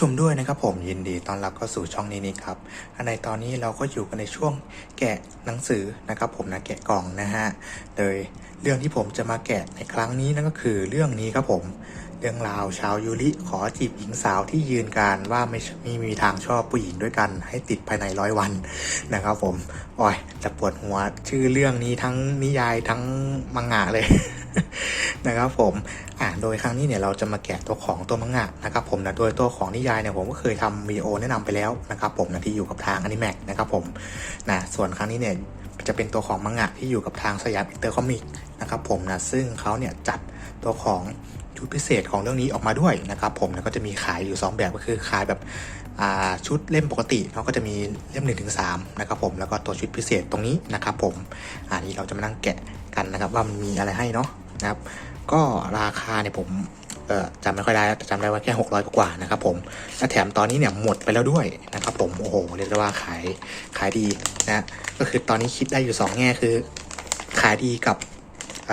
ชมด้วยนะครับผมยินดีต้อนรับเข้าสู่ช่องนี้นี่ครับในตอนนี้เราก็อยู่กันในช่วงแกะหนังสือนะครับผมนะแกะกล่องนะฮะโดยเรื่องที่ผมจะมาแกะในครั้งนี้นั่นก็คือเรื่องนี้ครับผม เรื่องราวชาวยูริขอจีบหญิงสาวที่ยืนการว่าไม่ม่มีทางชอบผู้หญิงด้วยกัน ให้ติดภายในร้อยวันนะครับผมโอ้ยจะปวดหัวชื่อเรื่องนี้ทั้งนิยายทั้งมังงะเลยนะครับผม โดยครั้งนี้เนี่ยเราจะมาแกะตัวของตัวมังงะนะครับผมนะโดยตัวของนิยายเนี่ยผมก็เคยทำวิดีโอแนะนำไปแล้วนะครับผมนะที่อยู่กับทางอนิแมกนะครับผมนะส่วนครั้งนี้เนี่ยจะเป็นตัวของมังงะที่อยู่กับทางสยามอินเตอร์คอมิกนะครับผมนะซึ่งเขาเนี่ยจัดตัวของชุดพิเศษของเรื่องนี้ออกมาด้วยนะครับผมนะก็จะมีขายอยู่ 2 แบบก็คือขายแบบชุดเล่มปกติเนาก็จะมีเล่ม1นถึงสนะครับผมแล้วก็ตัวชุดพิเศษตรงนี้นะครับผมอันนี้เราจะมานั่งแกะกันนะครับว่ามันมีอะไรให้เนาะนะครับ ก็ราคาเนี่ยผมจำไม่ค่อยได้แต่จำได้ว่าแค่ 600 กว่านะครับผมและแถมตอนนี้เนี่ยหมดไปแล้วด้วยนะครับผมโอ้โหเรียกได้ว่าขายขายดีนะก็คือตอนนี้คิดได้อยู่ 2 แง่คือ ขายดีกับอ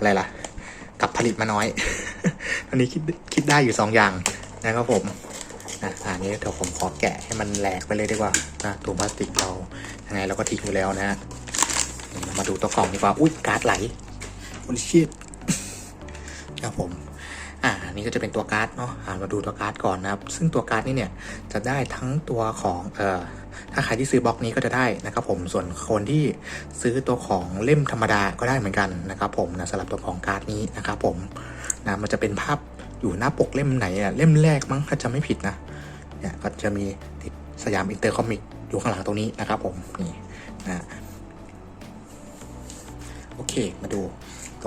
ะไรล่ะ กับผลิตมาน้อย ตอนนี้คิดคิดได้อยู่ 2 อย่างนะครับผมนะอันนี้เดี๋ยวผมขอแกะให้มันแหลกไปเลยดีกว่านะตัวพลาสติกเรายังไงเราก็ทิ้งอยู่แล้วนะมาดูตัวกล่องดีกว่าอุ้ยการ์ดไหลโอลิชิต ครับผมอ่าอันนี้ก็จะเป็นตัวการ์ดเนาะมาดูตัวการ์ดก่อนนะครับ ซึ่งตัวการ์ดนี่เนี่ยจะได้ทั้งตัวของเอ่อถ้าใครที่ซื้อบล็อกนี้ก็จะได้นะครับผมส่วนคนที่ซื้อตัวของเล่มธรรมดาก็ได้เหมือนกันนะครับผมนะสำหรับตัวของการ์ดนี้นะครับผมนะมันจะเป็นภาพอยู่หน้าปกเล่มไหนอะเล่มแรกมั้งถ้าจะไม่ผิดนะเนี่ยก็จะมีติดสยามอินเตอร์คอมิกอยู่ข้างหลังตรงนี้นะครับผมนี่นะโอเคมาดู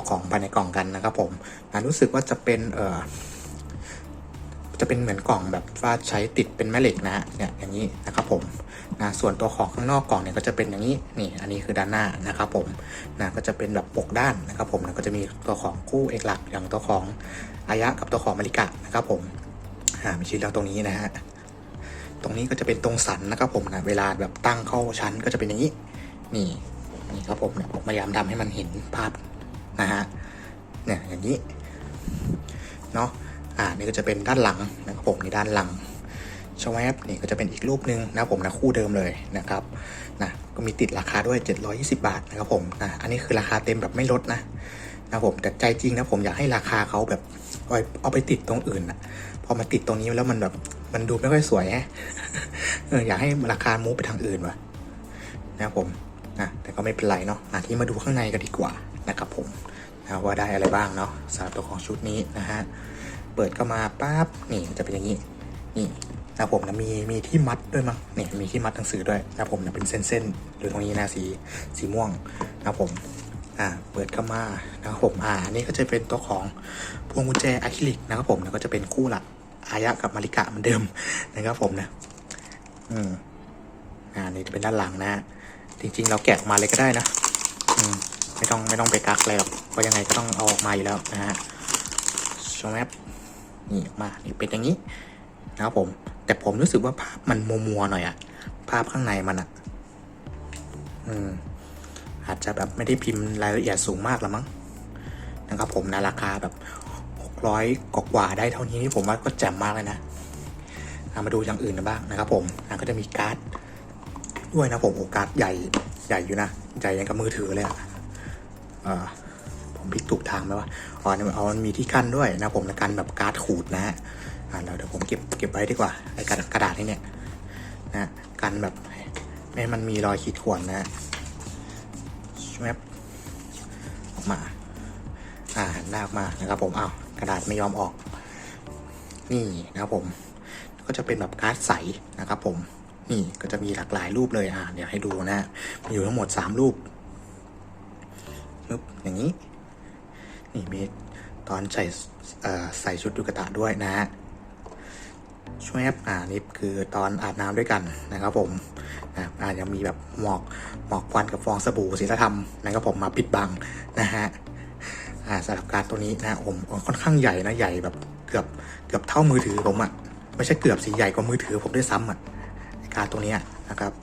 ของภายในกล่องกันนะครับผมนะรู้สึกว่าจะเป็นเอ่อจะเป็นเหมือนกล่องแบบว่าใช้ติดเป็นแม่เหล็กนะเนี่ยอย่างนี้นะครับผมนะส่วนตัวของข้างนอกกล่องเนี่ยก็จะเป็นอย่างนี้นี่อันนี้คือด้านหน้านะครับผมนะก็จะเป็นแบบปกด้านนะครับผมนะก็จะมีตัวของคู่เอกหลักอย่างตัวของอายะกับตัวของมาริกะนะครับผมอ่ามีชิ้นแล้วตรงนี้นะฮะตรงนี้ก็จะเป็นตรงสันนะครับผมนะเวลาแบบตั้งเข้าชั้นก็จะเป็นอย่างนี้ นี่นี่ครับผมเนี่ยผมพยายามทำให้มันเห็นภาพ นะฮะเนี่ยอย่างนี้เนาะอ่านี่ก็จะเป็นด้านหลังนะครับผมในด้านหลังชวบนี่ก็จะเป็นอีกรูปหนึ่งนะครับผมนะคู่เดิมเลยนะครับนะก็มีติดราคาด้วย 720 บาทนะครับผมนะอันนี้คือราคาเต็มแบบไม่ลดนะนะครับผมแต่ใจจริงนะผมอยากให้ราคาเขาแบบเอาไปเอาไปติดตรงอื่นนะพอมาติดตรงนี้แล้วมันแบบมันดูไม่ค่อยสวยแฮะเอออยากให้ราคามูฟไปทางอื่นวะนะครับผมนะแต่ก็ไม่เป็นไรเนาะอะที่มาดูข้างในกันดีกว่านะครับผม นะว่าได้อะไรบ้างเนาะสำหรับตัวของชุดนี้นะฮะเปิดเข้ามาปั๊บนี่จะเป็นอย่างนี้นี่นะผมนะมีมีที่มัดด้วยมั้งเนี่ยมีที่มัดหนังสือด้วยนะผมนะเป็นเส้นๆอยู่ตรงนี้นะสีสีม่วงนะผมอ่าเปิดเข้ามานะครับผมอ่าอันนี้ก็จะเป็นตัวของพวงกุญแจอะคริลิกนะครับผมแล้วก็จะเป็นคู่ลักอายะกับมาริกะเหมือนเดิมนะครับผมนะอืมอ่านี่จะเป็นด้านหลังนะฮะจริง ๆ เราแกะออกมาเลยก็ได้นะ อืมไม่ต้องไม่ต้องไปกักอะไรหรอก เพราะยังไงก็ต้องเอาออกมาอยู่แล้วนะฮะชมแอปนี่ออกมานี่เป็นอย่างนี้นะครับผม แต่ผมรู้สึกว่าภาพมันมัวๆหน่อยอะภาพข้างในมันอะอืมอาจจะแบบไม่ได้พิมพ์รายละเอียดสูงมากละมั้งนะครับผมนะราคาแบบ600กกว่าได้เท่านี้นี่ผมว่าก็แจ่มมากเลยนะามาดูอย่างอื่นกันบ้างนะครับผมก็จะมีการ์ดด้วยนะผมโอ้การ์ดใหญ่ใหญ่อยู่นะ ใหญ่ยังกับมือถือเลยอะเอ่อ พลิกถูกทางไหมวะอ๋อเนี่ยเอามันมีที่กั้นด้วยนะผมนะกันแบบการ์ดขูดนะฮะอ่าเดี๋ยวผมเก็บเก็บไว้ดีกว่าไอ้กระดาษกระดาษนี่เนี่ยนะกันแบบไม่มันมีรอยขีดข่วนนะฮะแวบออกมาอ่าหันหน้าออกมานะครับผมอ้าวกระดาษไม่ยอมออก นี่นะครับผมก็จะเป็นแบบการ์ดใสนะครับผมนี่ก็จะมีหลากหลายรูปเลยอ่าเดี๋ยวให้ดูนะมีอยู่ทั้งหมดสามรูปปึ๊บอย่างนี้ นี่มีตอนใส่ใส่ชุดยูกะตะด้วยนะฮะช่วยแอปอ่านี่คือตอนอาบน้ำด้วยกันนะครับผมนะอายังมีแบบหมอกหมอกควันกับฟองสบู่ศีลธรรมนะครับผมมาปิดบังนะฮะอ่าสำหรับการตัวนี้นะผมค่อนข้างใหญ่นะใหญ่แบบเกือบเกือบเท่ามือถือผมอะ่ะไม่ใช่เกือบสีใหญ่กว่ามือถือผมด้วยซ้ำอะ่ะการตัวนี้นะครับ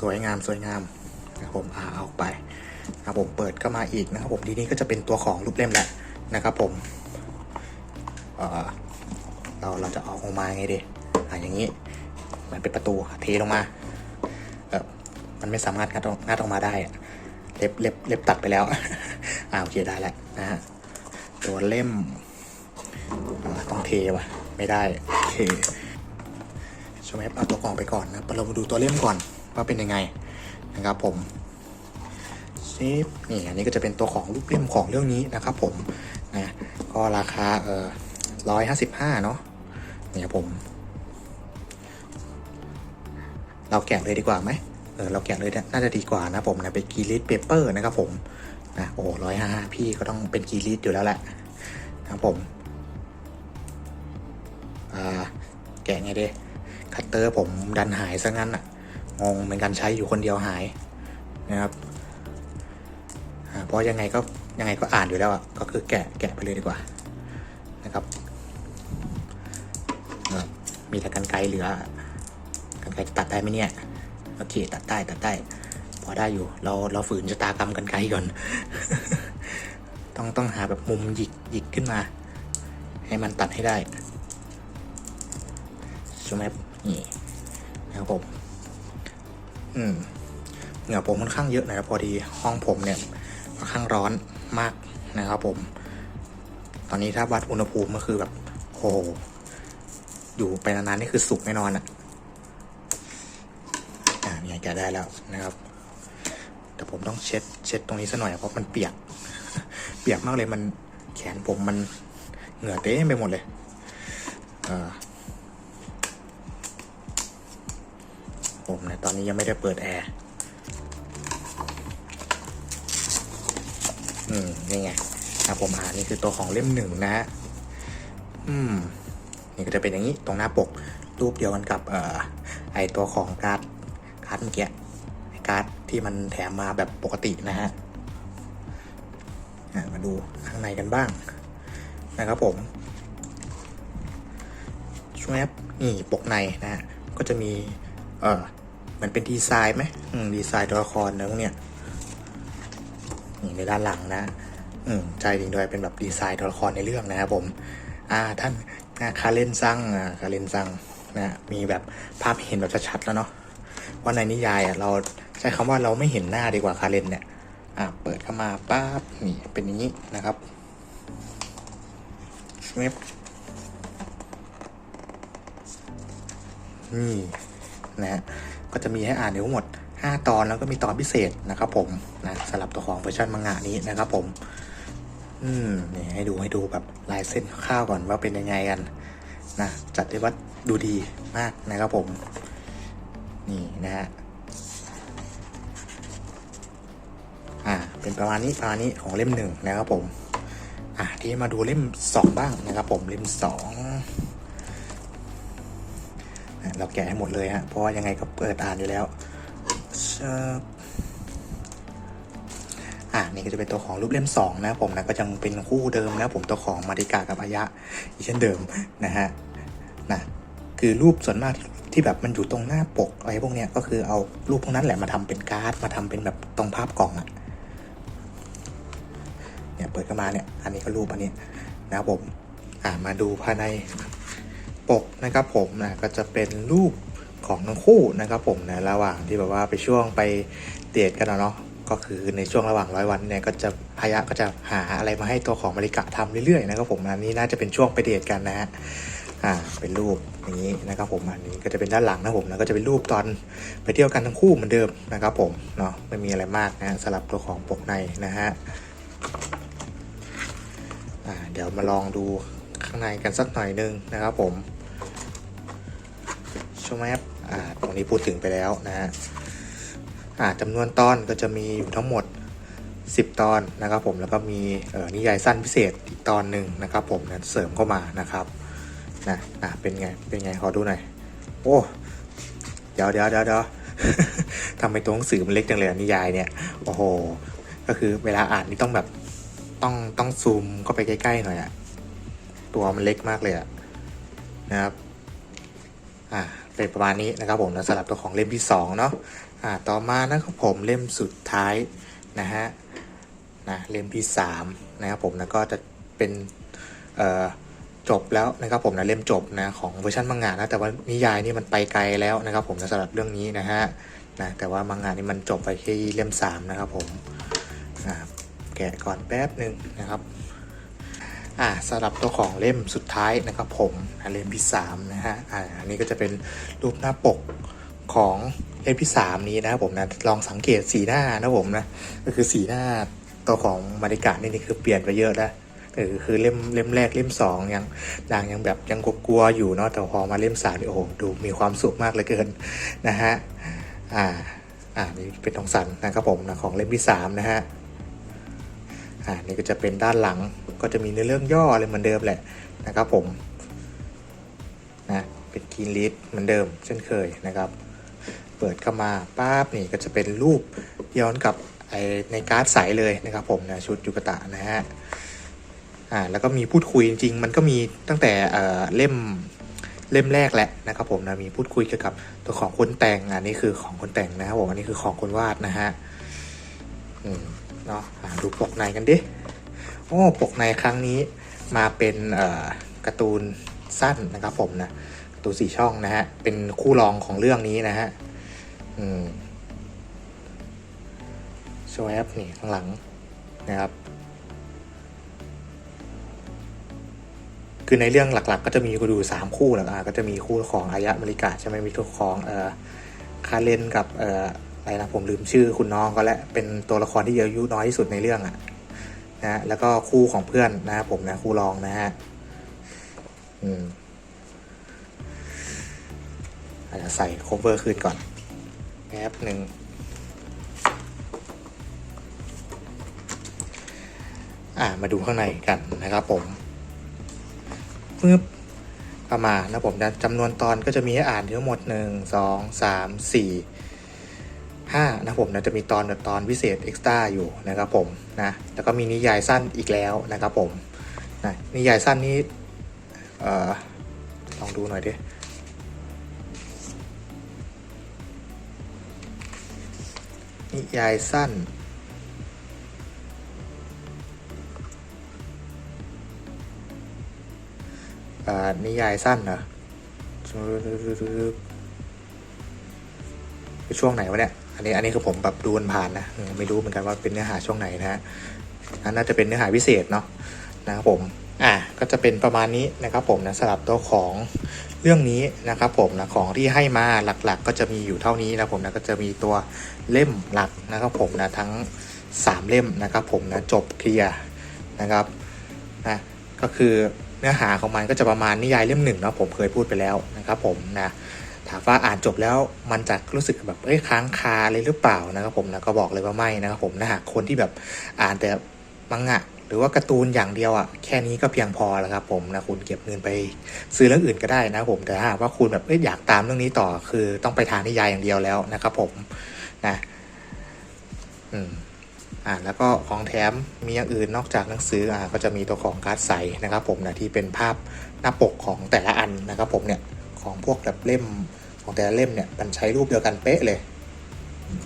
สวยงามสวยงามนะผมอ่าเอาไป ครับผมเปิดก็มาอีกนะครับผมทีนี้ก็จะเป็นตัวของรูปเล่มแหละนะครับผมเเราเราจะออกออกมาไงดีอ่าอย่างนี้มันเป็นประตูเทลงมาเออมันไม่สามารถงัดอองัดออกมาได้เล็บเล็บเล็บตัดไปแล้วอ่าโอเคได้แล้วนะฮะตัวเล่มต้องเทว่ะไม่ได้โอเคใช่ไหมเอาตัวกล่องไปก่อนนะเรามาดูตัวเล่มก่อนว่าเป็นยังไงนะครับผม ชิปนี่อันนี้ก็จะเป็นตัวของรูปเล่มของเรื่องนี้นะครับผมนะก็ราคาเอ่อร้อยห้าสิบห้าเนาะนี่ครับผม เราแกะเลยดีกว่าไหมเออเราแกะเลยน่าจะดีกว่านะผมนะเป็นกีริสเปเปอร์นะครับผมนะโอ้ร้อยห้าพี่ก็ต้องเป็นกีริสอยู่แล้วแหละนะผมอ่าแกะไงดีคัตเตอร์ผมดันหายซะงั้นอะงงเหมือนกันใช้อยู่คนเดียวหายนะครับ เพราะยังไงก็ยังไงก็อ่านอยู่แล้วอะก็คือแกะแกะไปเลยดีกว่านะครับ มีแต่กันไกลเหลือกันไกลจะตัดได้ไหมเนี่ยโอเคตัดได้ตัดได้ พอได้อยู่ เราเราฝืนชะตากรรมกันไกลก่อน ต้องต้องหาแบบมุมหยิกหยิกขึ้นมา ให้มันตัดให้ได้ใช่ไหมนี่นะครับผม อืมเหงื่อผมค่อนข้างเยอะนะครับพอดีห้องผมเนี่ย ข้างร้อนมากนะครับผม ตอนนี้ถ้าวัดอุณหภูมิก็คือแบบโอ้โหอยู่ไปนานๆนี่คือสุกแน่นอนอะอ่าเนี่ยแกได้แล้วนะครับ แต่ผมต้องเช็ดเช็ดตรงนี้ซะหน่อยเพราะมันเปียก เปียกมากเลยมันแขนผมมันเหงื่อเต็มไปหมดเลยผมเนี่ยตอนนี้ยังไม่ได้เปิดแอร์ มนี่ไงนะผมอ่านนี่คือตัวของเล่มหนึ่งนะฮะอืมนี่ก็จะเป็นอย่างนี้ตรงหน้าปกรูปเดียวกันกับเอ่อไอตัวของการ์ดการ์ดเมื่อกี้การ์ดที่มันแถมมาแบบปกตินะฮะมาดูข้างในกันบ้างนะครับผมช่วยแอปนี่ปกในนะฮะก็จะมีเออมันเป็นดีไซน์ไหมดีไซน์ตัวละครนะพวกเนี้ย ในด้านหลังนะอืมใจจริงด้วยเป็นแบบดีไซน์ตัวละครในเรื่องนะครับผมอ่าท่านนะคาเลนซังอ่าคาเลนซังนะมีแบบภาพเห็นแบบชัดๆแล้วเนาะว่าในนิยายอะเราใช้คำว่าเราไม่เห็นหน้าดีกว่าคาเลนเนี่ยอ่าเปิดเข้ามาปั๊บนี่เป็นอย่างนี้นะครับชวบนี่นะฮะก็จะมีให้อ่านทั้งหมด 5 ตอนแล้วก็มีตอนพิเศษนะครับผมนะ สำหรับตัวของเวอร์ชันมังงะนี้นะครับผมอืมนี่ให้ดูให้ดูแบบลายเส้นข้าวก่อนว่าเป็นยังไงกันนะจัดได้ว่าดูดีมากนะครับผม นี่นะฮะอ่าเป็นประมาณนี้ประมาณนี้ของเล่มหนึ่งนะครับผมอ่าที่มาดูเล่มสองบ้างนะครับผมเล่มสองเราแกะให้หมดเลยฮะเพราะว่ายังไงก็เปิดอ่านอยู่แล้วชึบ อ่านี่ก็จะเป็นตัวของรูปเล่มสองนะผมนะก็ยังเป็นคู่เดิมนะผมตัวของมาริกากับอายะอีกเช่นเดิมนะฮะนะคือรูปส่วนมากที่แบบมันอยู่ตรงหน้าปกอะไรพวกเนี้ยก็คือเอารูปพวกนั้นแหละมาทำเป็นการ์ดมาทำเป็นแบบตรงภาพกล่องอะเนี่ยเปิดเข้ามาเนี่ยอันนี้ก็รูปอันนี้นะครับผมอ่ามาดูภายในปกนะครับผมนะก็จะเป็นรูปของทั้งคู่นะครับผมนะระหว่างที่แบบว่าไปช่วงไปเดทกันเนาะ ก็คือในช่วงระหว่างร้อยวันเนี่ยก็จะพายะก็จะหาอะไรมาให้ตัวของมาริกะทำเรื่อยๆนะครับผมอันนี้น่าจะเป็นช่วงไปเดทกันนะฮะอ่าเป็นรูปอย่างนี้นะครับผมอันนี้ก็จะเป็นด้านหลังนะผมแล้วก็จะเป็นรูปตอนไปเที่ยวกันทั้งคู่เหมือนเดิมนะครับผมเนาะไม่มีอะไรมากนะสำหรับตัวของปกในนะฮะอ่าเดี๋ยวมาลองดูข้างในกันสักหน่อยนึงนะครับผมชมแอปอ่าตรงนี้พูดถึงไปแล้วนะฮะ อ่าจำนวนตอนก็จะมีอยู่ทั้งหมด 10 ตอนนะครับผมแล้วก็มีนิยายสั้นพิเศษอีกตอนหนึ่งนะครับผมนะเสริมเข้ามานะครับนะนะเป็นไงเป็นไงขอดูหน่อยโอ้เดี๋ยวเดี๋ยวเดี๋ยวเดี๋ยวทำไมตัวหนังสือมันเล็กจังเลยนิยายเนี่ยโอ้โหก็คือเวลาอ่านนี่ต้องแบบต้องต้องซูมเข้าไปใกล้ๆหน่อยอะตัวมันเล็กมากเลยอะนะครับอ่าเป็นประมาณนี้นะครับผมนะสำหรับตัวของเล่มที่สองเนาะ อ่าต่อมานะครับผมเล่มสุดท้ายนะฮะนะเล่มที่สามนะครับผมแล้วก็จะเป็นเอ่อจบแล้วนะครับผมนะเล่มจบนะของเวอร์ชันมังงะนะแต่ว่านิยายนี่มันไปไกลแล้วนะครับผมนะสำหรับเรื่องนี้นะฮะนะแต่ว่ามังงะนี่มันจบไปแค่เล่มสามนะครับผมแกะก่อนแป๊บหนึ่งนะครับอ่าสำหรับตัวของเล่มสุดท้ายนะครับผมเล่มที่สามนะฮะอ่าอันนี้ก็จะเป็นรูปหน้าปก ของเล่มที่สามนี้นะครับผมนะลองสังเกตสีหน้านะผมนะก็คือสีหน้าตัวของมาริกะนี่นี่คือเปลี่ยนไปเยอะแล้วเออคือเล่มเล่มแรกเล่มสองยังนางยังแบบยังกลัวๆอยู่เนาะแต่พอมาเล่มสามนี่โอ้โหดูมีความสุขมากเลือเกินนะฮะอ่าอ่านี่เป็นทองสันนะครับผมนะของเล่มที่สามนะฮะอ่านี่ก็จะเป็นด้านหลังก็จะมีเนื้อเรื่องย่ออะไรเหมือนเดิมแหละนะครับผมนะเป็นกีนลิสเหมือนเดิมเช่นเคยนะครับ เปิดเข้ามาปั๊บนี่ก็จะเป็นรูปย้อนกับไอในการ์ดใสเลยนะครับผมนะชุดยุกตะนะฮะอ่าแล้วก็มีพูดคุยจริง มันก็มีตั้งแต่เอ่อเล่มเล่มแรกแหละนะครับผมนะมีพูดคุยเกี่ยวกับตัวของคนแต่งอันนี้คือของคนแต่งนะครับผมอันนี้คือของคนวาดนะฮะอืมเนาะอ่าดูปกในกันดิโอ้ปกในครั้งนี้มาเป็นเอ่อการ์ตูนสั้นนะครับผมนะการ์ตูนสี่ช่องนะฮะเป็นคู่รองของเรื่องนี้นะฮะ อืมโชว์แอปนี่ข้างหลังนะครับ คือในเรื่องหลักๆ ก็จะมีกูดูสามคู่แหละก็จะมีคู่ของอายะมริกะใช่ไหมมีคู่ของเอ่อคาเลนกับเอ่ออะไรนะผมลืมชื่อคุณน้องก็แล้วเป็นตัวละครที่อายุน้อยที่สุดในเรื่องอะนะแล้วก็คู่ของเพื่อนนะผมนะคู่รองนะฮะอืมอาจจะใส่โคเวอร์คืนก่อน แป๊บหนึ่งอ่ามาดูข้างในกันนะครับผมปึ๊บประมาณนะผมนะจำนวนตอนก็จะมีให้อ่านทั้งหมด 1 2 3 4 5นะผมนะจะมีตอนตอนพิเศษเอ็กซ์ต้าอยู่นะครับผมนะแล้วก็มีนิยายสั้นอีกแล้วนะครับผมนะนิยายสั้นนี้เอ่อลองดูหน่อยดิ นิยายสั้น นิยายสั้นเหรอช่วงไหนวะเนี่ย อันนี้ อันนี้คือผมแบบดูผ่านนะ ไม่รู้เหมือนกันว่าเป็นเนื้อหาช่วงไหนนะฮะอันน่าจะเป็นเนื้อหาพิเศษเนาะนะครับผม อะ ก็จะเป็นประมาณนี้นะครับผมนะสำหรับตัวของ เรื่องนี้นะครับผมนะของที่ให้มาหลักๆ ก็จะมีอยู่เท่านี้นะผมนะก็จะมีตัวเล่มหลักนะครับผมนะทั้ง 3 เล่มนะครับผมนะจบเคลียร์นะครับนะก็คือเนื้อหาของมันก็จะประมาณนิยายเล่มหนึ่งเนาะผมเคยพูดไปแล้วนะครับผมนะถามว่าอ่านจบแล้วมันจะรู้สึกแบบเอ้ยค้างคาเลยหรือเปล่านะครับผมนะก็บอกเลยว่าไม่นะครับผมนะหากคนที่แบบอ่านแต่มังงะ หรือว่าการ์ตูนอย่างเดียวอะแค่นี้ก็เพียงพอแล้วครับผมนะคุณเก็บเงินไปซื้อเรื่องอื่นก็ได้นะผมแต่ถ้าว่าคุณแบบเอ้ยอยากตามเรื่องนี้ต่อคือต้องไปทางนิยายอย่างเดียวแล้วนะครับผมนะอืมอ่าแล้วก็ของแถมมีอย่างอื่นนอกจากหนังสืออ่าก็จะมีตัวของการ์ดใสนะครับ ผมนะที่เป็นภาพหน้าปกของแต่ละอันนะครับผมเนี่ยของพวกแบบเล่มของแต่ละเล่มเนี่ยมันใช้รูปเดียวกันเป๊ะเลย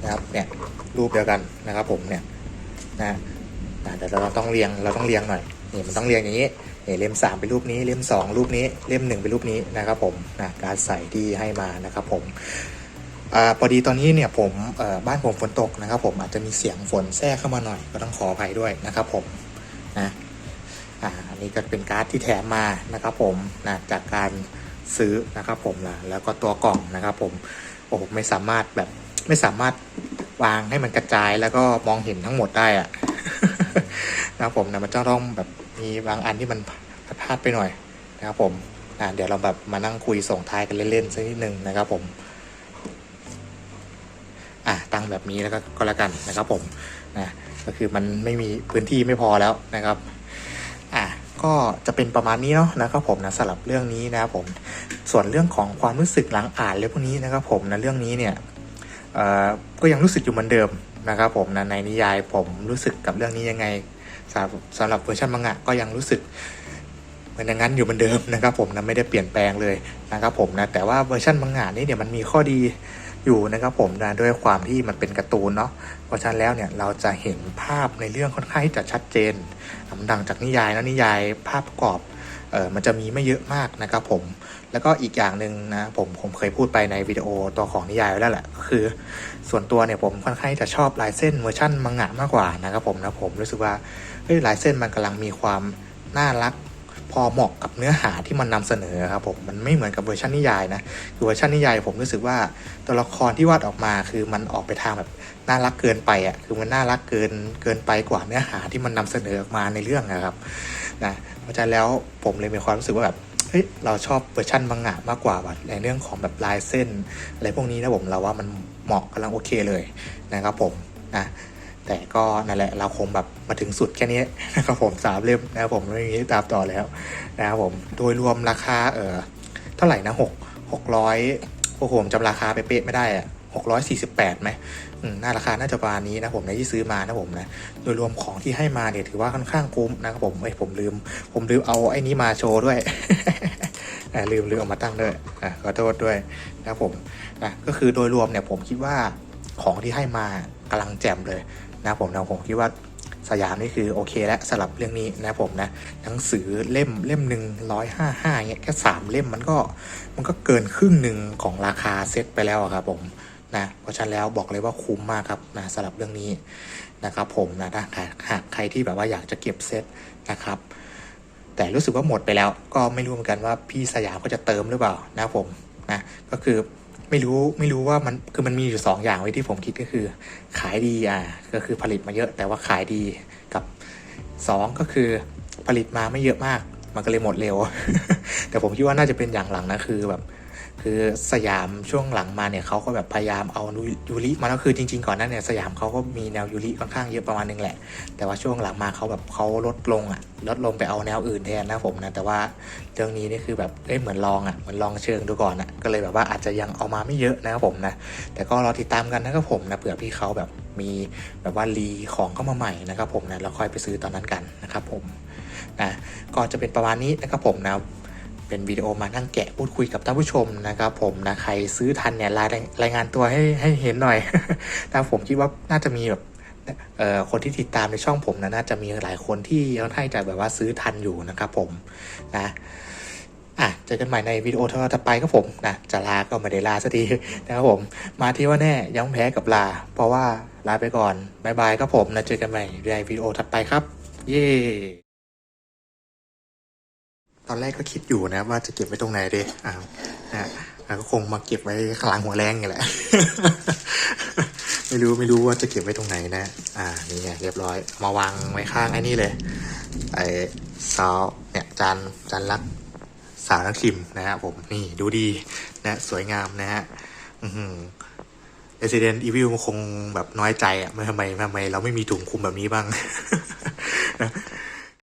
นะครับเนี่ยรูปเดียวกันนะครับผมเนี่ยนะ แต่เราต้องเรียงเราต้องเรียงหน่อยนี่มันต้องเรียงอย่างนี้นี่เล่มสามเป็นรูปนี้เล่มสองรูปนี้เล่มหนึ่งเป็นรูปนี้นะครับผมนะการใส่ที่ให้มานะครับผมอพอดีตอนนี้เนี่ยผมบ้านผมฝนตกนะครับ ผมอาจจะมีเสียงฝนแทรกเข้ามาหน่อยก็ต้องขออภัยด้วยนะครับผมนะอันนี้ก็เป็นการ์ดที่แถมมานะครับผมนะจากการซื้อนะครับผมนะแล้วก็ตัวกล่องนะครับผมโอ้โหไม่สามารถแบบไม่สามารถวางให้มันกระจายแล้วก็มองเห็นทั้งหมดได้อะ นะครับผมนะมันจะต้องแบบมีบางอันที่มันพลาดไปหน่อยนะครับผมอ่าเดี๋ยวเราแบบมานั่งคุยส่งท้ายกันเล่นๆสักนิดนึงนะครับผมอะตั้งแบบนี้แล้วก็ก็แล้วกันนะครับผมนะก็คือมันไม่มีพื้นที่ไม่พอแล้วนะครับอะก็จะเป็นประมาณนี้เนาะนะครับผมนะสำหรับเรื่องนี้นะครับผมส่วนเรื่องของความรู้สึกหลังอ่านเรื่องพวกนี้นะครับผมนะเรื่องนี้เนี่ยเออก็ยังรู้สึกอยู่เหมือนเดิม นะครับผมนะในนิยายผมรู้สึกกับเรื่องนี้ยังไงสำหรับสำหรับเวอร์ชันมังงะก็ยังรู้สึกเหมือนอย่างนั้นอยู่เหมือนเดิมนะครับผมนะไม่ได้เปลี่ยนแปลงเลยนะครับผมนะแต่ว่าเวอร์ชันมังงะนี่เนี่ยมันมีข้อดีอยู่นะครับผมนะด้วยความที่มันเป็นการ์ตูนเนาะเพราะฉะนั้นแล้วเนี่ยเราจะเห็นภาพในเรื่องค่อนข้างที่จะชัดเจนมันดังจากนิยายนะนิยายภาพประกอบ เออมันจะมีไม่เยอะมากนะครับผม แล้วก็อีกอย่างหนึ่งนะผมผมเคยพูดไปในวิดีโอตัวของนิยายไว้แล้วแหละก็คือ ส่วนตัวเนี่ยผมค่อนข้างจะชอบลายเส้นเวอร์ชั่นมังงะมากกว่านะครับผมนะผมรู้สึกว่าเฮ้ยลายเส้นมันกำลังมีความน่ารักพอเหมาะกับเนื้อหาที่มันนำเสนอครับผมมันไม่เหมือนกับเวอร์ชันนิยายนะคือเวอร์ชันนิยายผมรู้สึกว่าตัวละครที่วาดออกมาคือมันออกไปทางแบบน่ารักเกินไปอะคือมันน่ารักเกินเกินไปกว่าเนื้อหาที่มันนำเสนอออกมาในเรื่องนะครับ นะเพราะฉะนั้นแล้วผมเลยมีความรู้สึกว่าแบบเฮ้ยเราชอบเวอร์ชันมังงะมากกว่าแบบในเรื่องของแบบลายเส้นอะไรพวกนี้นะผมเราว่ามันเหมาะกำลังโอเคเลยนะครับผมนะแต่ก็นั่นแหละเราคงแบบมาถึงสุดแค่นี้นะครับผมสามเล่มนะครับผมไม่มีตามต่อแล้วนะครับผมโดยรวมราคาเออเท่าไหร่นะหกหกร้อยโอ้โหผมจำราคาไปเป๊ะไม่ได้อะหกร้อยสี่สิบแปดไหม น่าราคาน่าจะประมาณนี้นะผมในที่ซื้อมานะผมนะโดยรวมของที่ให้มาเนี่ยถือว่าค่อนข้างคุ้มนะครับผมเอ้ยผมลืม ผมลืมเอาไอ้นี้มาโชว์ด้วยอลืมลืมเอามาตั้งด้วยอ่าขอโทษด้วยนะผมนะก็คือโดยรวมเนี่ยผมคิดว่าของที่ให้มากำลังแจ่มเลยนะผมนะผมคิดว่าสยามนี่คือโอเคแล้วสำหรับเรื่องนี้นะผมนะหนังสือเล่มเล่มหนึ่งร้อยห้าห้าเงี้ยแค่สามเล่มมันก็มันก็เกินครึ่งหนึ่งของราคาเซ็ตไปแล้วครับผม นะเพราะฉะนั้นแล้วบอกเลยว่าคุ้มมากครับนะสำหรับเรื่องนี้นะครับผมนะถ้าหากใครที่แบบว่าอยากจะเก็บเซตนะครับ แต่รู้สึกว่าหมดไปแล้ว ก็ไม่รู้เหมือนกันว่าพี่สยามก็จะเติมหรือเปล่านะครับผมนะก็คือไม่รู้ไม่รู้ว่ามันคือมันมีอยู่สองอย่างไว้ที่ผมคิดก็คือ ขายดีอะก็คือผลิตมาเยอะแต่ว่าขายดีกับสองก็คือผลิตมาไม่เยอะมาก มันก็เลยหมดเร็ว แต่ผมคิดว่าน่าจะเป็นอย่างหลังนะคือแบบ คือสยามช่วงหลังมาเนี่ยเขาก็แบบพยายามเอายูริมาแล้วคือจริงๆก่อนหน้าเนี่ยสยามเขาก็มีแนวยูริค่อนข้างเยอะประมาณนึงแหละ แต่ว่าช่วงหลังมาเขาแบบเขาลดลงอะลดลงไปเอาแนวอื่นแทนนะผมนะแต่ว่าเรื่องนี้นี่คือแบบเอ้ยเหมือนลองอะเหมือนลองเชิงดูก่อนอะก็เลยแบบว่าอาจจะยังเอามาไม่เยอะนะครับผมนะแต่ก็รอติดตามกันนะครับผมนะเผื่อพี่เขาแบบมีแบบว่ารีของเข้ามาใหม่นะครับผมนะแล้วค่อยไปซื้อตอนนั้นกันนะครับผมนะก็จะเป็นประมาณนี้นะครับผมนะ เป็นวิดีโอมานั่งแกะพูดคุยกับท่านผู้ชมนะครับผมนะใครซื้อทันเนี่ยรายรายงานตัวให้ให้เห็นหน่อยนะผมคิดว่าน่าจะมีแบบเอ่อคนที่ติดตามในช่องผมนะน่าจะมีหลายคนที่ค่อนข้างจะแบบว่าซื้อทันอยู่นะครับผมนะอะเจอกันใหม่ในวิดีโอต่อไปครับผมนะจะลาก็ไม่ได้ลาสักทีนะครับผม มาที่ว่าแน่ยังแพ้กับลา เพราะว่าลาไปก่อนบายบายครับผมนะเจอกันใหม่ในวิดีโอถัดไปครับ เย้ อนแรกก็คิดอยู่นะว่าจะเก็บไว้ตรงไหนดีอ้าวนะก็คงมาเก็บไว้ข้างหลังหัวแรงนี่แหละ ไม่รู้ไม่รู้ว่าจะเก็บไว้ตรงไหนนะ อ่า นี่ไงเรียบร้อย มาวางไว้ข้างไอ้นี่เลย ไอ้ซาเนี่ยจานจานรักสาวนักชิมนะฮะผมนี่ดูดีนะสวยงามนะฮะอือหือ Resident Evil มันคงแบบน้อยใจอะทำไมทำไมเราไม่มีถุงคุมแบบนี้บ้าง